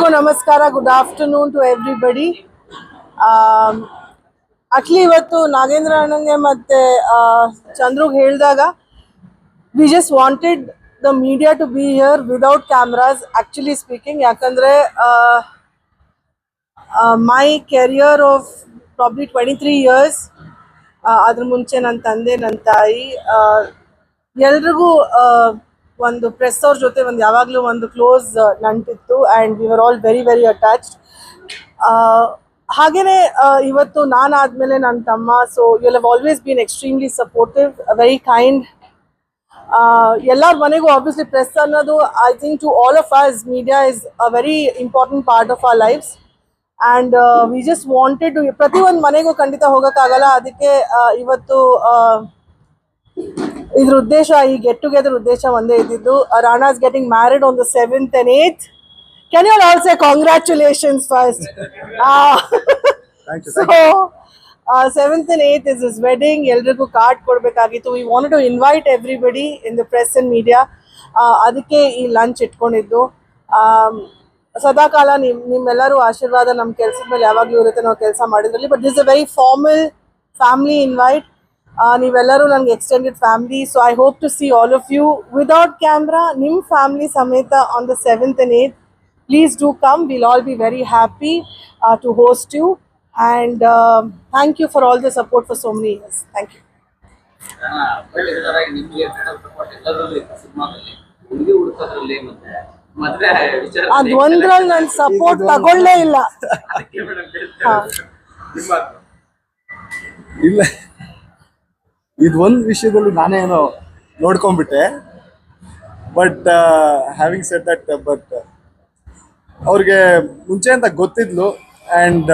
ಎಲ್ರಿಗೂ ನಮಸ್ಕಾರ. Good afternoon to everybody actually ಇವತ್ತು ನಾಗೇಂದ್ರ ಅಣ್ಣಂಗೆ ಮತ್ತೆ ಚಂದ್ರುಗೆ ಹೇಳಿದಾಗ we just wanted the media to be here without cameras actually speaking ಯಾಕಂದರೆ my career of probably twenty three years ಅದ್ರ ಮುಂಚೆ ನನ್ನ ತಂದೆ ನನ್ನ ತಾಯಿ ಎಲ್ರಿಗೂ ಒಂದು ಪ್ರೆಸ್ ಅವ್ರ ಜೊತೆ ಒಂದು ಯಾವಾಗಲೂ ಒಂದು close ನಂಟಿತ್ತು and we are all very very attached ಹಾಗೆಯೇ ಇವತ್ತು ನಾನು ಆದಮೇಲೆ ನನ್ನ ತಮ್ಮ so you have always been extremely supportive very kind ಎಲ್ಲರ ಮನೆಗೂ ಆಬ್ವಿಯಸ್ಲಿ ಪ್ರೆಸ್ ಅನ್ನೋದು I think to all of us media is a very important part of our lives and we just wanted ಪ್ರತಿಯೊಂದು ಮನೆಗೂ ಖಂಡಿತ ಹೋಗೋಕ್ಕಾಗಲ್ಲ. ಅದಕ್ಕೆ ಇವತ್ತು ಇದ್ರ ಉದ್ದೇಶ ಈ ಗೆಟ್ ಟುಗೆದರ್ ಉದ್ದೇಶ ಒಂದೇ ಇದ್ದಿದ್ದು Rana's getting married on the seventh and eighth can you all say congratulations first so seventh and eighth is is wedding ಎಲ್ರಿಗೂ ಕಾರ್ಡ್ ಕೊಡಬೇಕಾಗಿತ್ತು. We want to invite everybody in the press and media ಅದಕ್ಕೆ ಈ lunch ಇಟ್ಕೊಂಡಿದ್ದು. ಸದಾಕಾಲ ನಿಮ್ ನಿಮ್ಮೆಲ್ಲರೂ ಆಶೀರ್ವಾದ ನಮ್ಮ ಕೆಲಸದ ಮೇಲೆ ಯಾವಾಗಲೂ ಇರುತ್ತೆ ನಾವು ಕೆಲಸ ಮಾಡಿದ್ರಲ್ಲಿ but this a very formal family invite ನೀವೆಲ್ಲರೂ ನನಗೆ extended family so I hope to see all of you without camera ನಿಮ್ಮ ಫ್ಯಾಮಿಲಿ ಸಮೇತ on the seventh and eighth please do come will all be very happy to host you and thank you for all for all the support for so many years. Thank you. Particular ನಿಮ್ಗೆ support for so many years thank you ಅದೊಂದ್ರಲ್ಲಿ ನನ್ support ತಗೊಳ್ಳೇ ಇಲ್ಲ. ಇಲ್ಲ. ಇದು ಒಂದು ವಿಷಯದಲ್ಲಿ ನಾನೇನೋ ನೋಡ್ಕೊಂಡ್ಬಿಟ್ಟೆ. But having set that but ಅವ್ರಿಗೆ ಮುಂಚೆ ಅಂತ ಗೊತ್ತಿದ್ಲು. ಆ್ಯಂಡ್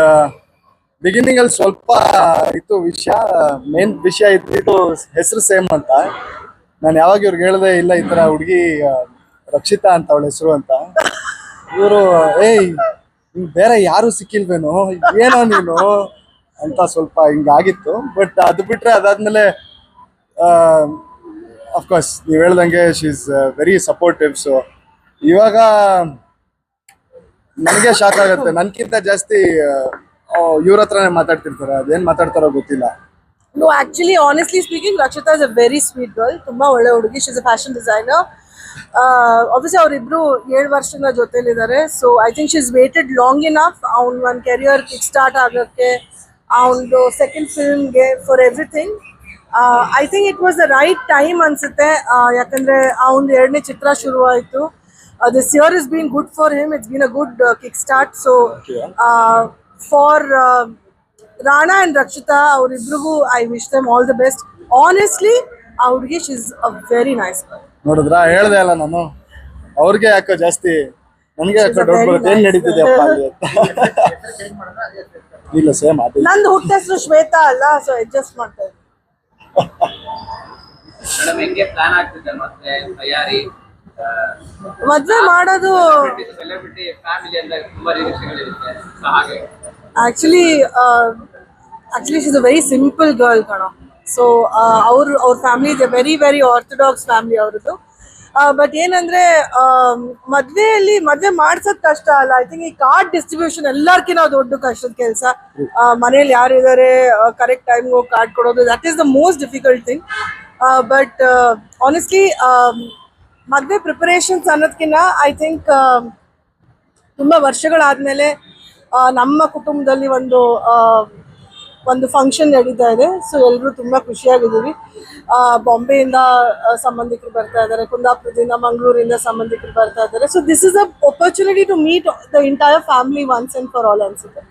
ಬಿಗಿನಿಂಗಲ್ಲಿ ಸ್ವಲ್ಪ ಇತ್ತು ವಿಷಯ ಮೇನ್ ವಿಷಯ ಇದ್ದಿದ್ದು ಹೆಸರು ಸೇಮ್ ಅಂತ. ನಾನು ಯಾವಾಗ ಇವ್ರಿಗೆ ಹೇಳಿದೆ, ಇಲ್ಲ ಈ ಥರ ಹುಡುಗಿ ರಕ್ಷಿತಾ ಅಂತ ಅವಳ ಹೆಸರು ಅಂತ. ಇವರು, ಏಯ್ ನಿಂಗೆ ಬೇರೆ ಯಾರು ಸಿಕ್ಕಿಲ್ವೇನೋ? ಏನೋ ನೀನು? ಅಂತ ಸ್ವಲ್ಪ ಹಿಂಗಾಗಿತ್ತು ಬಟ್ ಅದು ಬಿಟ್ರೆ ಅದಾದ್ಮೇಲೆ ಅಫ್ಕೋರ್ಸ್ ನೀವು ಹೇಳ್ದಂಗೆ she is very supportive so ಇವಾಗ ನನಗೆ ಶಾಕ್ ಆಗುತ್ತೆ. ನನ್ಕಿಂತ ಜಾಸ್ತಿ ಇವ್ರ ಹತ್ರನೇ ಮಾತಾಡ್ತಿರ್ತಾರೆ. ಅದೇನ್ ಮಾತಾಡ್ತಾರೋ ಗೊತ್ತಿಲ್ಲ. No, actually, honestly speaking, Rakshita is a very sweet girl. ತುಂಬಾ ಒಳ್ಳೆ ಹುಡುಗಿ. She's a fashion designer obviously ಅವರಿಬ್ರು ಏಳು ವರ್ಷದ ಜೊತೆಲಿದ್ದಾರೆ so I think she's waited long enough ಅವ್ನ ಒಂದು ಕೆರಿಯರ್ ಕಿಕ್ ಸ್ಟಾರ್ಟ್ ಆಗೋಕ್ಕೆ ಅವನದು second ಫಿಲ್ಮ್ಗೆ for everything I think it was the right time ಅನ್ಸುತ್ತೆ. ಯಾಕಂದ್ರೆ ಆ, ಒಂದು ಎರಡನೇ ಚಿತ್ರ ಶುರುವಾಯಿತು. This year is been good for him it's been a good kick start so for Rana and Rakshita ಅವರಿಬ್ರಿಗೂ I wish them all the best honestly ಆ ಹುಡುಗಿ she is a very nice ನೋಡಿದ್ರ? ಹೇಳ್ದೆ ಅಲ್ಲ ನಾನು. ಅವ್ರಿಗೆ ಯಾಕೋ ಜಾಸ್ತಿ ನನಗೆ ಯಾಕೋ ಡೌಟ್ ಬರುತ್ತೆ. ಏನ್ ಅಲ್ಲಿ ಅಂತ. ಇಲ್ಲ ಸೇಮ್ ಅದೇ. ನಂದು ಹುಟ್ಟ ಹೆಸರು ಶ್ವೇತಾ ಅಲ್ಲ ಸೊ ಅಡ್ಜಸ್ಟ್ ಮಾಡ್ತಾ ಇದ್ದೀನಿ. ಮದ್ವೆ ಮಾಡೋದು actually actually is a very simple girl ಕಣೋ. ಸೊ ಅವ್ರ ಅವ್ರ family very very orthodox family ಅವ್ರದ್ದು. ಬಟ್ ಏನಂದ್ರೆ ಮದ್ವೆಯಲ್ಲಿ ಮದ್ವೆ ಮಾಡ್ಸೋದ್ ಕಷ್ಟ ಅಲ್ಲ. ಐ ಥಿಂಕ್ ಈ ಕಾರ್ಡ್ ಡಿಸ್ಟ್ರಿಬ್ಯೂಷನ್ ಎಲ್ಲಾರ್ಕಿನ ದೊಡ್ಡ ಕಷ್ಟದ ಕೆಲಸ. ಮನೇಲಿ ಯಾರು ಇದ್ದಾರೆ ಕರೆಕ್ಟ್ ಟೈಮ್ಗೆ ಹೋಗಿ ಕಾರ್ಡ್ ಕೊಡೋದು that is the most difficult thing but honestly ಮದ್ವೆ ಪ್ರಿಪರೇಷನ್ಸ್ ಅನ್ನೋದ್ಕಿನ್ನ ಐ ಥಿಂಕ್ ತುಂಬ ವರ್ಷಗಳಾದ್ಮೇಲೆ ನಮ್ಮ ಕುಟುಂಬದಲ್ಲಿ ಒಂದು ಒಂದು ಫಂಕ್ಷನ್ ನಡೀತಾ ಇದೆ. ಸೊ ಎಲ್ಲರೂ ತುಂಬ ಖುಷಿಯಾಗಿದ್ದೀವಿ. ಬಾಂಬೆಯಿಂದ ಸಂಬಂಧಿಕರು ಬರ್ತಾ ಇದ್ದಾರೆ. ಕುಂದಾಪುರದಿಂದ, ಮಂಗಳೂರಿಂದ ಸಂಬಂಧಿಕರು ಬರ್ತಾ ಇದ್ದಾರೆ. So this is a opportunity to meet the entire family once and for all ಅನ್ಸುತ್ತೆ.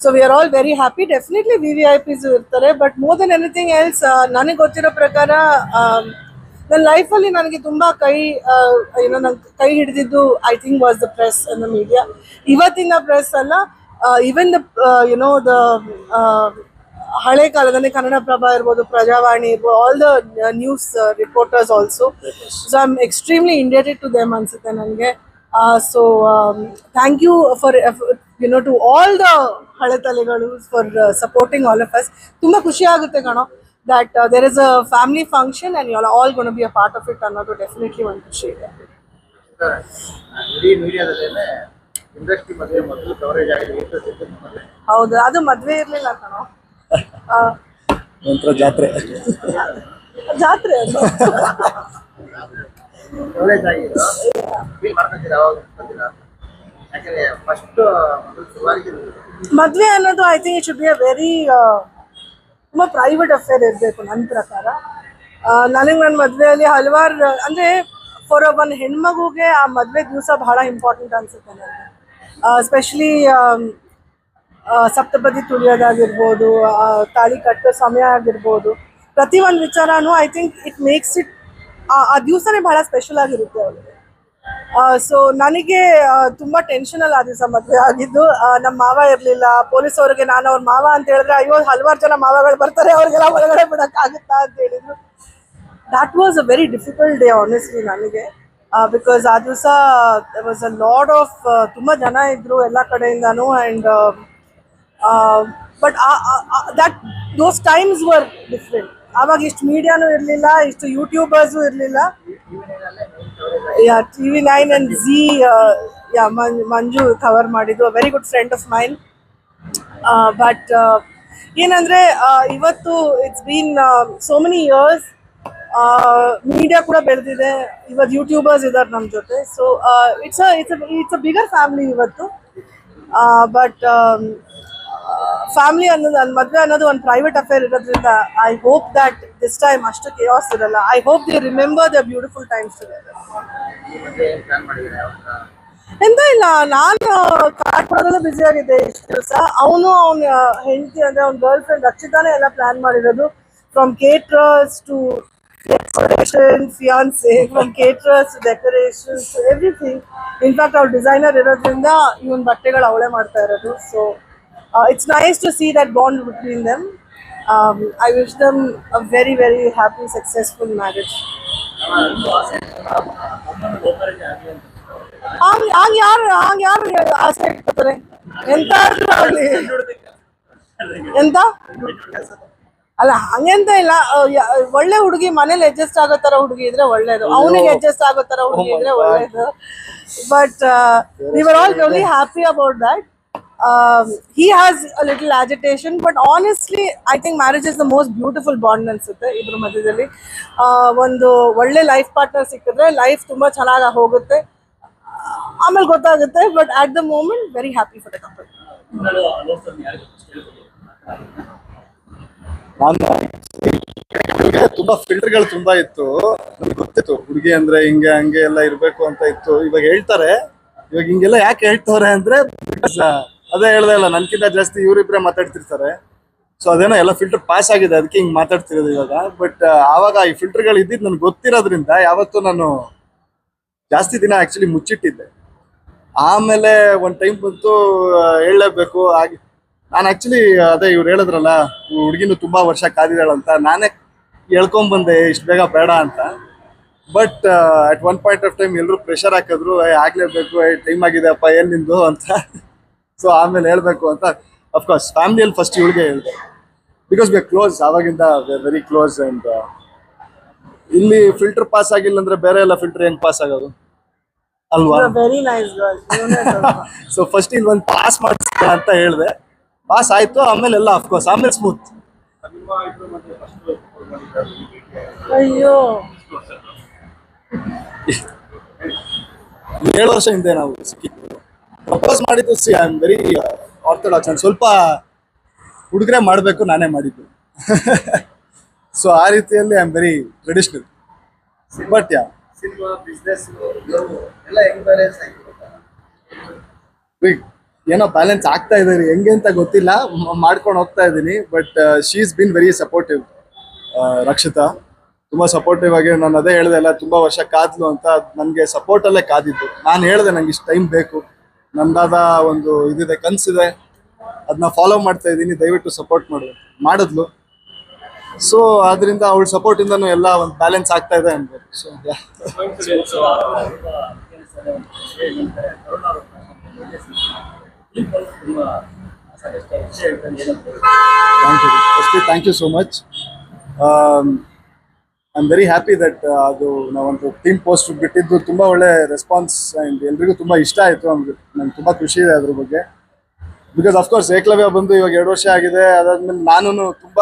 So we are all very happy definitely we we IPS ಇರ್ತಾರೆ. But more than anything else ನನಗೆ ಗೊತ್ತಿರೋ ಪ್ರಕಾರ ನನ್ನ ಲೈಫಲ್ಲಿ ನನಗೆ ತುಂಬ ಕೈ ಏನೋ ನಂಗೆ ಕೈ ಹಿಡಿದಿದ್ದು I think was the press and the media ಇವತ್ತಿನ ಪ್ರೆಸ್ ಅಲ್ಲ even the you know the ಹಳೆ ಕಾಲದಲ್ಲಿ ಕನ್ನಡಪ್ರಭ ಇರ್ಬೋದು ಪ್ರಜಾವಾಣಿ ಇರ್ಬೋದು all the news reporters also so I am extremely indebted to them ಅನ್ಸುತ್ತೆ ನನಗೆ. So thank you for you know to all the ಹಳೆ ತಲೆಗಳು for supporting all of us ತುಂಬ ಖುಷಿ ಆಗುತ್ತೆ ಕಣೋ that there is a family function and you all gonna be a part of it ಅನ್ನೋದು definitely ಒಂದು ಖುಷಿ ಇದೆ. ಹೌದು ಅದು ಮದ್ವೆ ಇರ್ಲಿಲ್ಲ ಕಣೋ. ನಂತರ ಜಾತ್ರೆ. ಜಾತ್ರೆ ಮದ್ವೆ ಅನ್ನೋದು I think it should be a very ತುಂಬ ಪ್ರೈವೇಟ್ ಅಫೇರ್ ಇರಬೇಕು ನನ್ನ ಪ್ರಕಾರ. ನನಗೆ ನನ್ನ ಮದುವೆಯಲ್ಲಿ ಹಲವಾರು ಅಂದ್ರೆ ಫಾರ್ ಒನ್ ಹೆಣ್ಮಗುಗೆ ಆ ಮದುವೆ ದಿವಸ ಬಹಳ ಇಂಪಾರ್ಟೆಂಟ್ ಅನ್ಸುತ್ತೆ ನನಗೆ ಸ್ಪೆಷಲಿ ಸಪ್ತಪದಿ ತುಳಿಯೋದಾಗಿರ್ಬೋದು ತಾಳಿ ಕಟ್ಟೋ ಸಮಯ ಆಗಿರ್ಬೋದು, ಪ್ರತಿ ಒಂದು ವಿಚಾರನೂ I think it makes it ಆ ದಿವಸನೇ ಬಹಳ ಸ್ಪೆಷಲ್ ಆಗಿರುತ್ತೆ ಅವ್ರಿಗೆ ಸೊ ನನಗೆ ತುಂಬ ತುಂಬಾ ಟೆನ್ಷನ್ ಅಲ್ಲಿ ಆ ದಿವಸ ಮದುವೆ ಆಗಿದ್ದು. ನಮ್ಮ ಮಾವ ಇರಲಿಲ್ಲ ಪೊಲೀಸ್ ಅವ್ರಿಗೆ ನಾನು ಅವ್ರ ಮಾವ ಅಂತ ಹೇಳಿದ್ರೆ, ಅಯ್ಯೋ, ಹಲವಾರು ಜನ ಮಾವಗಳು ಬರ್ತಾರೆ, ಅವ್ರಿಗೆಲ್ಲ ಒಳಗಡೆ ಬಿಡಕ್ ಆಗುತ್ತಾ ಅಂತ ಹೇಳಿದ್ರು. That was a very difficult day honestly ನನಗೆ. ಬಿಕಾಸ್ ಆ ದಿವಸ ವಾಸ್ ಅ ಲಾಡ್ ಆಫ್ ತುಂಬಾ ಜನ ಇದ್ರು ಎಲ್ಲ ಕಡೆಯಿಂದನೂ and but that those times were different ಆವಾಗ ಇಷ್ಟು ಮೀಡಿಯಾನು ಇರಲಿಲ್ಲ, ಇಷ್ಟು ಯೂಟ್ಯೂಬರ್ಸು ಇರಲಿಲ್ಲ. Yeah T V nine and Zee yeah Manju cover ಮಾಡಿದ್ದು very good friend of mine but ಏನಂದರೆ ಇವತ್ತು it's been so many years media ಕೂಡ ಬೆಳೆದಿದೆ. ಇವತ್ತು ಯೂಟ್ಯೂಬರ್ಸ್ ಇದ್ದಾರೆ ನಮ್ಮ ಜೊತೆ. So it's it's it's a bigger family ಇವತ್ತು. ಬಟ್ ಫ್ಯಾಮಿಲಿ ಅನ್ನೋದು ನನ್ನ ಮದುವೆ ಅನ್ನೋದು ಒಂದು ಪ್ರೈವೇಟ್ ಅಫೇರ್ ಇರೋದ್ರಿಂದ I hope that this time ಅಷ್ಟು ಕೇಸ್ ಇರಲ್ಲ. I hope they remember the beautiful times ಎಂತ ಇಲ್ಲ, ನಾನು ಕಾರ್ಡ್ ಕೊಡೋದ್ರಲ್ಲೇ ಬ್ಯುಸಿ ಆಗಿದ್ದೆ ಇಷ್ಟು ದಿವಸ. ಅವನು ಅವನ ಹೆಂಡತಿ ಅಂದ್ರೆ ಅವ್ನ ಗರ್ಲ್ ಫ್ರೆಂಡ್ ರಕ್ಷಿತಾನೇ ಎಲ್ಲ ಪ್ಲಾನ್ ಮಾಡಿರೋದು. From caterers to decoration fiancee from caterers decorations everything in fact ಅವ್ರ ಡಿಸೈನರ್ ಇರೋದ್ರಿಂದ ಇವನ್ ಬಟ್ಟೆಗಳು ಅವಳೇ ಮಾಡ್ತಾ ಇರೋದು. So it's nice to see that bond between them I wish them a very very happy successful marriage ಹಂಗ್ ಹಂಗ್ ಯಾರು ಹಂಗ್ ಯಾರು ಆಸೆ ಇಟ್ಕೋತಾರೆ. ಎಂತ ಆಗ್ಲಿ. ಎಂತ? ಅಲ್ಲ ಹಂಗೆಂತ ಇಲ್ಲ. ಒಳ್ಳೆ ಹುಡುಗಿ ಮನೇಲಿ ಅಡ್ಜಸ್ಟ್ ಆಗೋ ತರ ಹುಡುಗಿ ಇದ್ರೆ ಒಳ್ಳೇದು. ಅವನಿಗೆ ಅಡ್ಜಸ್ಟ್ ಆಗೋ ತರ ಹುಡುಗಿ ಇದ್ರೆ ಒಳ್ಳೇದು. But we are all very happy about that he he has little little but honestly, I think marriage marriage the most beautiful bond ಅನ್ಸುತ್ತೆ ಇಬ್ಬರ ಮಧ್ಯದಲ್ಲಿ. ಆ, ಒಂದು ಒಳ್ಳೆ ಲೈಫ್ ಪಾರ್ಟ್ನರ್ ಸಿಕ್ಕಿದ್ರೆ ಲೈಫ್ ತುಂಬಾ ಚೆನ್ನಾಗಿ ಹೋಗುತ್ತೆ. ಆಮೇಲೆ ಗೊತ್ತಾಗುತ್ತೆ but at the moment very happy for the couple ನಾನು ತುಂಬಾ ಫಿಲ್ಟರ್ಗಳು ತುಂಬಾ ಇತ್ತು. ನಮ್ಗೆ ಗೊತ್ತಿತ್ತು ಹುಡುಗಿ ಅಂದ್ರೆ ಹಿಂಗೆ ಹಂಗೆ ಎಲ್ಲ ಇರಬೇಕು ಅಂತ ಇತ್ತು. ಇವಾಗ ಹೇಳ್ತಾರೆ. ಇವಾಗ ಹಿಂಗೆಲ್ಲ ಯಾಕೆ ಹೇಳ್ತವ್ರೆ ಅಂದ್ರೆ ಅದೇ ಹೇಳ್ದೆ ಇಲ್ಲ ನನ್ಕಿಂತ ಜಾಸ್ತಿ ಇವರಿಬ್ಬರೇ ಮಾತಾಡ್ತಿರ್ತಾರೆ. ಸೊ ಅದೇನೋ ಎಲ್ಲ ಫಿಲ್ಟರ್ ಪಾಸ್ ಆಗಿದೆ ಅದಕ್ಕೆ ಹಿಂಗೆ ಮಾತಾಡ್ತಿರೋದು ಇವಾಗ. ಬಟ್ ಆವಾಗ ಈ ಫಿಲ್ಟರ್ಗಳು ಇದ್ದಿದ್ದು ನನ್ಗೆ ಗೊತ್ತಿರೋದ್ರಿಂದ ಯಾವತ್ತೂ ನಾನು ಜಾಸ್ತಿ ದಿನ ಆ್ಯಕ್ಚುಲಿ ಮುಚ್ಚಿಟ್ಟಿದ್ದೆ. ಆಮೇಲೆ ಒಂದು ಟೈಮ್ ಬಂತು ಹೇಳಲೇಬೇಕು ಹಾಗೆ ನಾನು ಆ್ಯಕ್ಚುಲಿ ಅದೇ ಇವ್ರು ಹೇಳಿದ್ರಲ್ಲ ಹುಡುಗಿನೂ ತುಂಬಾ ವರ್ಷ ಕಾದಿದ್ದಾಳಂತ ನಾನೇ ಹೇಳ್ಕೊಂಬಂದೆ ಇಷ್ಟು ಬೇಗ ಬೇಡ ಅಂತ. But at one point of time ಎಲ್ಲರೂ ಪ್ರೆಷರ್ ಹಾಕಿದ್ರು "ಏ, ಆಗ್ಲೇಬೇಕು ಟೈಮ್ ಆಗಿದೆ ಅಪ್ಪ ಏನ್ ನಿಂದು ಅಂತ. ಸೊ ಆಮೇಲೆ ಹೇಳ್ಬೇಕು ಅಂತ ಅಫ್ಕೋರ್ಸ್ ಫ್ಯಾಮಿಲಿಯಲ್ಲಿ ಫಸ್ಟ್ ಇವಳಿಗೆ ಹೇಳಿದೆ. ಬಿಕಾಸ್ ವಿ ಕ್ಲೋಸ್ ಆವಾಗಿಂದ ವೆರಿ ಕ್ಲೋಸ್ ಅಂಡ್ ಇಲ್ಲಿ ಫಿಲ್ಟರ್ ಪಾಸ್ ಆಗಿಲ್ಲ ಅಂದ್ರೆ ಬೇರೆ ಎಲ್ಲ ಫಿಲ್ಟರ್ ಹೆಂಗ್ ಪಾಸ್ ಆಗೋದು? ಅಲ್ವಾ? ವೆರಿ ನೈಸ್ ಸೊ ಫಸ್ಟ್ ಇಲ್ಲಿ ಒಂದು ಪಾಸ್ ಮಾಡಿಸ್ತಾ ಅಂತ ಹೇಳಿದೆ. ಪಾಸ್ ಆಯ್ತು ಆಮೇಲೆ ಎಲ್ಲ ಅಫ್ಕೋರ್ಸ್ ಆಮೇಲೆ ಸ್ಮೂತ್ ಅಯ್ಯೋ. ಏಳು ವರ್ಷ ಹಿಂದೆ ನಾವು ಪ್ರಪೋಸ್ ಮಾಡಿದ್ದು see I am very orthodox and ಸ್ವಲ್ಪ ಹುಡುಗರೆ ಮಾಡಬೇಕು ನಾನೇ ಮಾಡಿದ್ದು. ಸೊ ಆ ರೀತಿಯಲ್ಲಿ I am very traditional but yeah ಏನೋ ಬ್ಯಾಲೆನ್ಸ್ ಆಗ್ತಾ ಇದೆ ರೀ. ಹೆಂಗೆ ಅಂತ ಗೊತ್ತಿಲ್ಲ. ಮಾಡ್ಕೊಂಡು ಹೋಗ್ತಾ ಇದ್ದೀನಿ. But she is been very supportive Rakshita. ತುಂಬಾ ಸಪೋರ್ಟಿವ್ ಆಗಿ ನಾನು ಅದೇ ಹೇಳಿದೆ ಅಲ್ಲ ತುಂಬಾ ವರ್ಷ ಕಾದ್ಲು ಅಂತ. ನನಗೆ ಸಪೋರ್ಟಲ್ಲೇ ಕಾದಿದ್ದು. ನಾನು ಹೇಳಿದೆ ನಂಗೆ ಇಷ್ಟು ಟೈಮ್ ಬೇಕು. ನಂದಾದ ಒಂದು ಇದಿದೆ, ಕನ್ಸಿದೆ. ಅದನ್ನ ಫಾಲೋ ಮಾಡ್ತಾ ಇದ್ದೀನಿ, ದಯವಿಟ್ಟು ಸಪೋರ್ಟ್ ಮಾಡು. ಮಾಡಿದ್ಲು. ಸೊ ಅದರಿಂದ ಅವಳ ಸಪೋರ್ಟ್ ಇಂದನೂ ಎಲ್ಲ ಒಂದು ಬ್ಯಾಲೆನ್ಸ್ ಆಗ್ತಾ ಇದೆ ಅನ್ಬೋದು so thank you thank you so much I very happy that ಅದು ನಾವೊಂದು ಟೀಮ್ ಪೋಸ್ಟ್ ಬಿಟ್ಟಿದ್ದು ತುಂಬ ಒಳ್ಳೆ ರೆಸ್ಪಾನ್ಸ್ ಆ್ಯಂಡ್ ಎಲ್ರಿಗೂ ತುಂಬ ಇಷ್ಟ ಆಯಿತು ನಂಗೆ ತುಂಬ ಖುಷಿ ಇದೆ ಅದ್ರ ಬಗ್ಗೆ. ಬಿಕಾಸ್ ಅಫ್ಕೋರ್ಸ್ ಏಕಲವ್ಯ ಬಂದು ಇವಾಗ ಎರಡು ವರ್ಷ ಆಗಿದೆ. ಅದಾದ್ಮೇಲೆ ನಾನು ತುಂಬ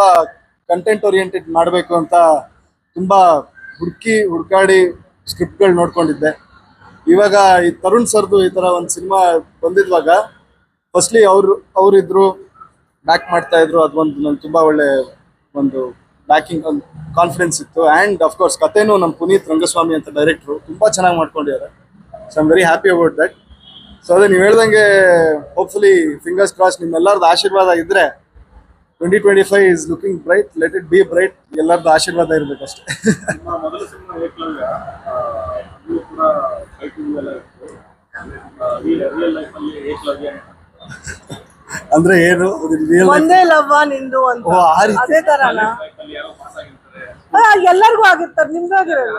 ಕಂಟೆಂಟ್ ಓರಿಯೆಂಟೆಡ್ ಮಾಡಬೇಕು ಅಂತ ತುಂಬ ಹುಡುಕಿ, ಹುಡುಕಾಡಿ ಸ್ಕ್ರಿಪ್ಟ್ಗಳು ನೋಡ್ಕೊಂಡಿದ್ದೆ. ಇವಾಗ ಈ ತರುಣ್ ಸರ್ದು ಈ ಥರ ಒಂದು ಸಿನಿಮಾ ಬಂದಿದ್ವಾಗ ಫಸ್ಟ್ಲಿ ಅವರು, ಅವರಿದ್ರು ಬ್ಯಾಕ್ ಮಾಡ್ತಾ ಇದ್ರು. ಅದೊಂದು ನಂಗೆ ತುಂಬ ಒಳ್ಳೆ ಒಂದು ಬ್ಯಾಕಿಂಗ್ ಕಾನ್ಫಿಡೆನ್ಸ್ ಇತ್ತು. ಆ್ಯಂಡ್ ಅಫ್ಕೋರ್ಸ್ ಕಥೆನೂ ನಮ್ಮ ಪುನೀತ್ ರಂಗಸ್ವಾಮಿ ಅಂತ ಡೈರೆಕ್ಟ್ರು ತುಂಬ ಚೆನ್ನಾಗಿ ಮಾಡ್ಕೊಂಡಿದ್ದಾರೆ. So I'm very happy about that so ಅದೇ ನೀವು ಹೇಳ್ದಂಗೆ ಹೋಪ್ಫುಲಿ ಫಿಂಗರ್ಸ್ ಕ್ರಾಸ್ ನಿಮ್ಮೆಲ್ಲರದ್ದು ಆಶೀರ್ವಾದ ಇದ್ರೆ twenty twenty five is looking bright let it be bright ಎಲ್ಲರದ್ದು ಆಶೀರ್ವಾದ ಇರಬೇಕಷ್ಟೇ ಮೊದಲ ಅಂದ್ರೆ ಏನು? ಒಂದೇ ಲವ್ ನಿಂದು ಅಂತ. ಓ, ಆ ರೀತಿ. ಅದೇ ತರನ. ಎಲ್ಲರಿಗೂ ಆಗಿರ್ತಾರೆ ನಿಮ್ಗೂ ಆಗಿರಲ್ಲ.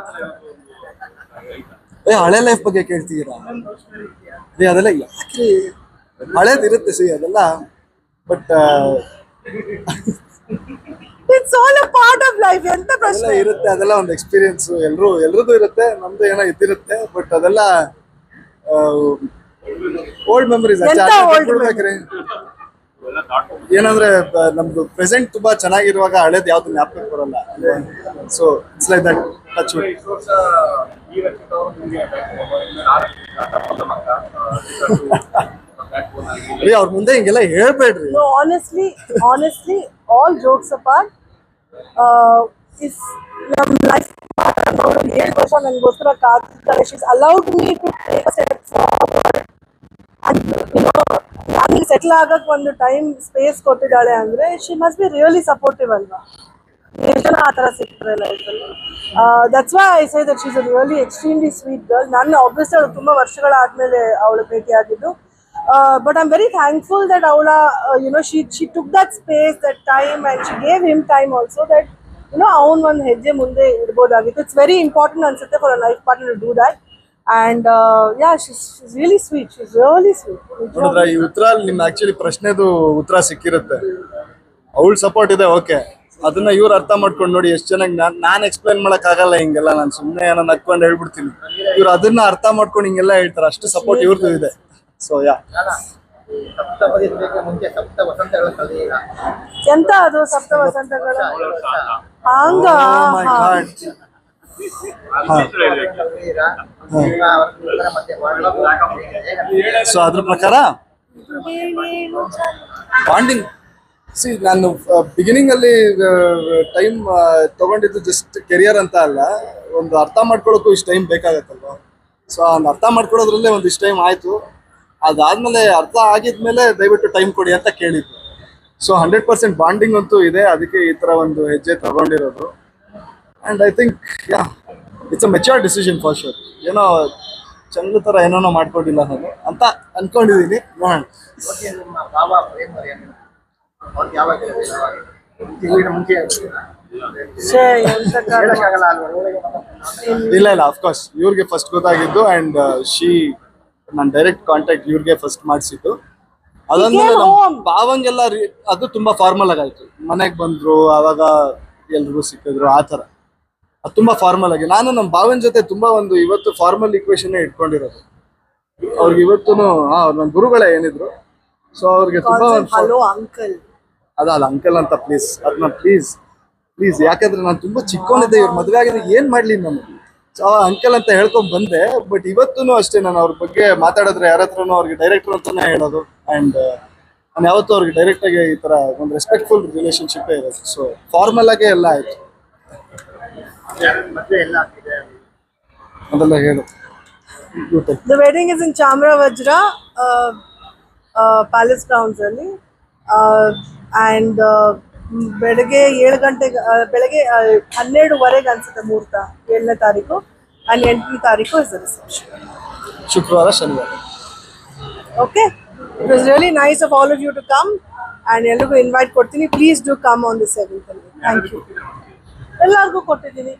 ಏ ಹಳೆ ಲೈಫ್ ಬಗ್ಗೆ ಕೇಳ್ತೀರಾ ಏ ಅದೆಲ್ಲ ಯಾಕೆ ಹಳೇದಿರುತ್ತೆ ಸಿ ಅದೆಲ್ಲ. But it's all a part of life ಎಂತ ಅದೆಲ್ಲ ಪ್ರಶ್ನೆ? ಇರುತ್ತೆ ಅದೆಲ್ಲ ಒಂದು ಎಕ್ಸ್ಪೀರಿಯನ್ಸ್ ಎಲ್ಲರೂ ಎಲ್ರದ್ದು ಇರುತ್ತೆ ನಮ್ದು ಏನೋ ಇದ್ದಿರುತ್ತೆ ಬಟ್ ಅದೆಲ್ಲ ಓಲ್ಡ್ ಮೆಮರೀಸ್ ಏನಂದ್ರೆ ನಮ್ದು ಪ್ರೆಸೆಂಟ್ ತುಂಬಾ ಚೆನ್ನಾಗಿರುವಾಗ ಹಳೇದ್ ಯಾವ್ದು ಜ್ಞಾಪಕ ಬರಲ್ಲ. So it's like that touch ಅವರು ರೀ ಮುಂದೆ ಹಿಂಗೆಲ್ಲ ಹೇಳ್ಬೇಡ್ರಿ. Honestly honestly, honestly, all jokes apart, uh, if ನಮ್ಮ ಲೈಫ್ ಏಳು ವರ್ಷ ನನಗೋಸ್ಕರ she's allowed me to take a step forward ನಾನು ಸೆಟ್ಲ್ ಆಗಕ್ ಒಂದು ಟೈಮ್ ಸ್ಪೇಸ್ ಕೊಟ್ಟಿದ್ದಾಳೆ ಅಂದ್ರೆ she must be really supportive ಅಲ್ವಾ? ಜನ ಆ ತರ ಸಿಗ್ತಾರೆ ಲೈಫಲ್ಲಿ that's why I say that she's a really extremely sweet girl ನಾನು ಆಬ್ವಿಯಸ್ಲಿ ಅವಳು ತುಂಬ ವರ್ಷಗಳಾದ್ಮೇಲೆ ಅವಳು ಭೇಟಿಯಾಗಿದ್ದು but I am very thankful that ಅವಳ you know she she took that space that time and she gave him time also that you know ಅವ್ನು ಒಂದು ಹೆಜ್ಜೆ ಮುಂದೆ ಇಡ್ಬೋದಾಗಿತ್ತು. ಇಟ್ಸ್ ವೆರಿ ಇಂಪಾರ್ಟೆಂಟ್ ಅನ್ಸುತ್ತೆ for a life partner do that and yeah she's really sweet she's really sweet ನೋಡಿದ್ರ ಈ ಉತ್ತರ ನಿಮ್ ಆಕ್ಚುಲಿ ಪ್ರಶ್ನೆದು ಉತ್ತರ ಸಿಕ್ಕಿರುತ್ತೆ. ಅವಳ ಸಪೋರ್ಟ್ ಇದೆ ಓಕೆ ಅದನ್ನ ಇವ್ರು ಅರ್ಥ ಮಾಡ್ಕೊಂಡು ನೋಡಿ ಎಷ್ಟು ಚೆನ್ನಾಗಿ ನಾನು ನಾನ್ ಎಕ್ಸ್ಪ್ಲೈನ್ ಮಾಡಕ್ ಆಗಲ್ಲ ಹಿಂಗೆಲ್ಲ. ನಾನು ಸುಮ್ಮನೆ ಏನೋ ನಕ್ಕೊಂಡು ಹೇಳ್ಬಿಡ್ತೀನಿ. ಇವ್ರು ಅದನ್ನ ಅರ್ಥ ಮಾಡ್ಕೊಂಡು ಹಿಂಗೆಲ್ಲ ಹೇಳ್ತಾರೆ. ಅಷ್ಟು ಸಪೋರ್ಟ್ ಇವ್ರದ್ದು ಇದೆ. ಸೊ ಯಾ ಎಂತ ಅದು ಸಪ್ತ ವಸಂತಗಳ? ಹಂಗ? ಸೊ ಅದ್ರ ಪ್ರಕಾರ? ಬಾಂಡಿಂಗ್ ಸಿ ನಾನು ಬಿಗಿನಿಂಗ್ ಅಲ್ಲಿ ಟೈಮ್ ತಗೊಂಡಿದ್ದು ಜಸ್ಟ್ ಕೆರಿಯರ್ ಅಂತ ಅಲ್ಲ. ಒಂದು ಅರ್ಥ ಮಾಡ್ಕೊಳಕ್ಕೂ ಇಷ್ಟು ಟೈಮ್ ಬೇಕಾಗತ್ತಲ್ವ? ಸೊ ಅವ್ನು ಅರ್ಥ ಮಾಡ್ಕೊಳ್ಳೋದ್ರಲ್ಲೇ ಒಂದಿಷ್ಟು ಟೈಮ್ ಆಯಿತು. ಅದಾದ್ಮೇಲೆ ಅರ್ಥ ಆಗಿದ್ಮೇಲೆ ದಯವಿಟ್ಟು ಟೈಮ್ ಕೊಡಿ ಅಂತ ಕೇಳಿದ್ದು. ಸೊ ಹಂಡ್ರೆಡ್ ಪರ್ಸೆಂಟ್ ಬಾಂಡಿಂಗ್ ಅಂತೂ ಇದೆ. ಅದಕ್ಕೆ ಈ ಥರ ಒಂದು ಹೆಜ್ಜೆ ತಗೊಂಡಿರೋದು. And I think yeah it's a mature decision for sure ಏನೋ ಚಂದ ತರ ಏನೋ ಮಾಡ್ಕೊಂಡಿಲ್ಲ ನಾನು ಅಂತ ಅನ್ಕೊಂಡಿದೀನಿ. ನೋಡೋಣ. ಇಲ್ಲ ಇಲ್ಲ ಅಫ್ಕೋರ್ಸ್ ಇವ್ರಿಗೆ ಫಸ್ಟ್ ಗೊತ್ತಾಗಿದ್ದು ಅಂಡ್ ಶಿ ನಾನು ಡೈರೆಕ್ಟ್ ಕಾಂಟ್ಯಾಕ್ಟ್ ಇವ್ರಿಗೆ ಫಸ್ಟ್ ಮಾಡಿಸಿದ್ದು. ಅದಾದ್ಮೇಲೆ ನಮ್ಮ. ಭಾವಂಗೆಲ್ಲ ಅದು ತುಂಬಾ ಫಾರ್ಮಲ್ ಆಗಾಯ್ತು ಮನೆಗೆ ಬಂದ್ರು ಅವಾಗ ಎಲ್ರಿಗೂ ಸಿಕ್ಕಿದ್ರು ಆ ಥರ. ತುಂಬಾ ಫಾರ್ಮಲ್ ಆಗಿ. ನಾನು ನಮ್ಮ ಭಾವನ ಜೊತೆ ತುಂಬಾ ಒಂದು ಇವತ್ತು ಫಾರ್ಮಲ್ ಇಕ್ವೇಶನ್ ಇಟ್ಕೊಂಡಿರೋದು. ಅವ್ರಿಗೆ ಇವತ್ತು ಹಾ ನನ್ನ ಗುರುಗಳೇ ಏನಿದ್ರು. ಸೊ ಅವ್ರಿಗೆ ತುಂಬಾ ಹಲೋ ಅಂಕಲ್ ಅದಲ್ಲ ಅಂಕಲ್ ಅಂತ ಪ್ಲೀಸ್ ಅದನ್ನ ಪ್ಲೀಸ್ ಪ್ಲೀಸ್ ಯಾಕಂದ್ರೆ ನಾನು ತುಂಬಾ ಚಿಕ್ಕವನಿದ್ದೆ ಇವ್ರ ಮದುವೆ ಆಗಿದ್ರೆ ಏನ್ ಮಾಡ್ಲಿ ನಾನು. ಸೊ ಅಂಕಲ್ ಅಂತ ಹೇಳ್ಕೊಂಡ್ ಬಂದೆ ಬಟ್ ಇವತ್ತೂ ಅಷ್ಟೇ ನಾನು ಅವ್ರ ಬಗ್ಗೆ ಮಾತಾಡಿದ್ರೆ ಯಾರ ಹತ್ರನೂ ಅವ್ರಿಗೆ ಡೈರೆಕ್ಟರ್ ಅಂತಾನೆ ಹೇಳೋದು. ಅಂಡ್ ನಾನು ಯಾವತ್ತೂ ಅವ್ರಿಗೆ ಡೈರೆಕ್ಟ್ ಆಗಿ ಈ ತರ ಒಂದು ರೆಸ್ಪೆಕ್ಟ್ಫುಲ್ ರಿಲೇಶನ್ಶಿಪ್ ಇರೋದು. ಸೊ ಫಾರ್ಮಲ್ ಆಗೇ ಎಲ್ಲ ಆಯ್ತು. ಅದೆಲ್ಲ ಹೇಳು. The The wedding is in Palace Grounds Palace Grounds ಅಲ್ಲಿ. ಆ್ಯಂಡ್ ಬೆಳಗ್ಗೆ ಏಳು ಗಂಟೆಗೆ ಬೆಳಗ್ಗೆ ಹನ್ನೆರಡುವರೆಗೆ ಅನ್ಸುತ್ತೆ ಮುಹೂರ್ತ ಏಳನೇ ತಾರೀಕು. ಆ್ಯಂಡ್ ಎಂಟನೇ ತಾರೀಕು ಇಸ್ ರಿಸೆಪ್ಷನ್ ಶುಕ್ರವಾರ ಶನಿವಾರ. Okay it was really nice of all of you to come and ಎಲ್ರಿಗೂ ಇನ್ವೈಟ್ ಕೊಡ್ತೀನಿ. Please do come on the seventh thank you ಎಲ್ಲರಿಗೂ ಕೊಟ್ಟಿದ್ದೀನಿ.